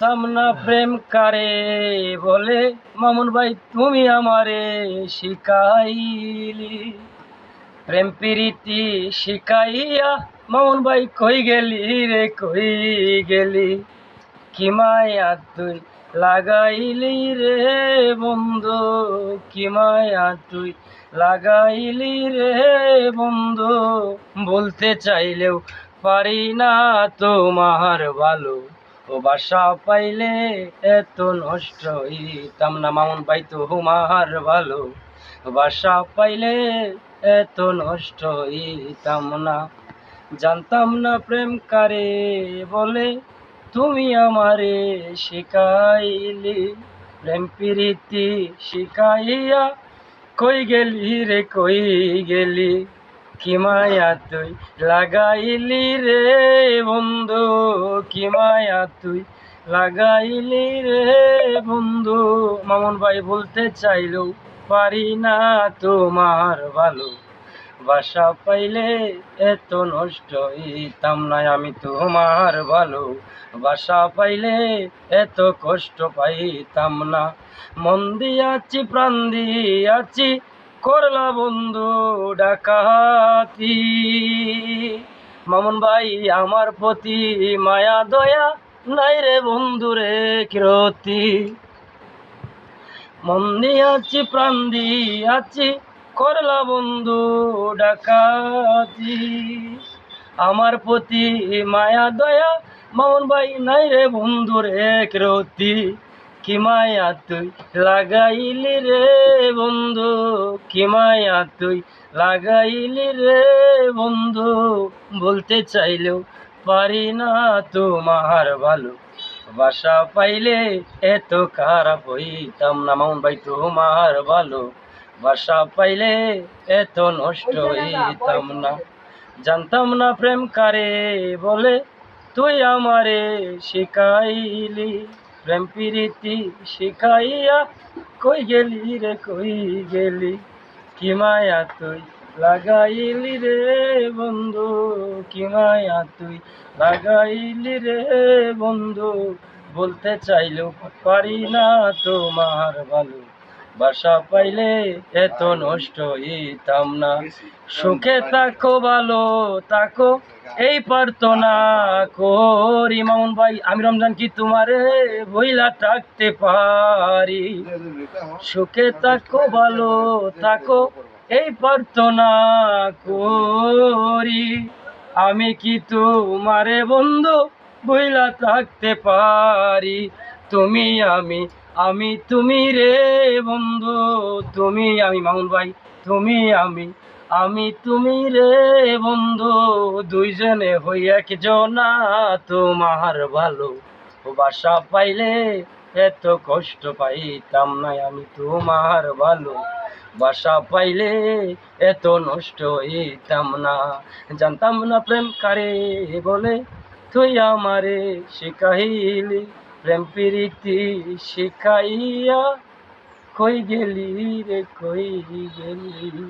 জানতাম না প্রেম কারে বলে, মামুন ভাই তুমি আমারে শিখাইলি প্রেম প্রীতি শিখাইয়া মামুন ভাই কই গেলি রে, কই গেলি? কি মায়া তুই লাগাইলি রে বন্ধু, কি মায়া তুই লাগাইলি রে বন্ধু? বলতে চাইলেও পারি না তোমার ভালো ও বাসা পাইলে এত নষ্ট হইতাম না, মামুন ভাই তোমার ভালো। বাসা পাইলে এত নষ্ট হইতাম না। জানতাম না প্রেম কারে বলে তুমি আমারে শিখাইলি। প্রেম প্রীতি শিখাইয়া কই গেলি রে, কই গেলি? কি মায়া তুই? লাগাইলি রে বন্ধু, কি মায়া তুই? লাগাইলি রে বন্ধু, মামুন ভাই বলতে চাইলেও পারি না তোমার ভালো। বাসা পাইলে এত নষ্ট হইতাম না আমি তোমার ভালো। বাসা পাইলে এত কষ্ট পাইতাম না। মন দিয়াছি, প্রাণ দিয়াছি করলা বন্ধু ডাকাতি। মামুন ভাই, আমার প্রতি মায়া, দয়া নাই রে বন্ধু রে কিরতি মন দিয়াছি প্রাণ দিয়াছি করলা বন্ধু ডাকাতি। আমার প্রতি মায়া, দয়া মামুন ভাই, নাই রে বন্ধু রে রতি কি মায়া তুই লাগাইলি রে বন্ধু? কি মায়া তুই লাগাইলি রে বন্ধু? বলতে চাইলেও পারি না তোমার ভালো। বাসা পাইলে এত খারাপ হইতাম না মামুন ভাই তোমার ভালো। বাসা পাইলে এত নষ্ট হইতাম না। জানতাম না প্রেম কারে বলে তুই আমারে শিখাইলি প্রেম প্রীতি শিখাইয়া কই গেলি রে, কই গেলি? কি মায়া তুই লাগাইলি রে বন্ধু? কি মায়া তুই লাগাইলি রে বন্ধু? বলতে চাইলেও পারি না তোমার ভালো বাসা পাইলে এত নষ্ট হইতাম না। সুখে থাকো, ভালো থাকো, এই না করি। মামুন ভাই, আমি রমজান কি তোমারে বইলা থাকতে পারি? সুখে থাকো, ভালো থাকো, এই না করি। আমি কি তোমারে বন্ধু বইলা থাকতে পারি? তুমি আমি আমি তুমি রে বন্ধু, তুমি আমি মামুন ভাই, তুমি আমি আমি তুমি রে বন্ধু, দুইজনে হই একজনা, তোমার ভালো বাসা পাইলে এত কষ্ট পাইতাম না আমি, তোমার ভালো বাসা পাইলে এত নষ্ট হইতাম না। জানতাম না প্রেম কারে বলে, তুই আমারে শিখাইলি প্রেম প্রীতি শিখাইয়া কই গেলি রে কই গেলি?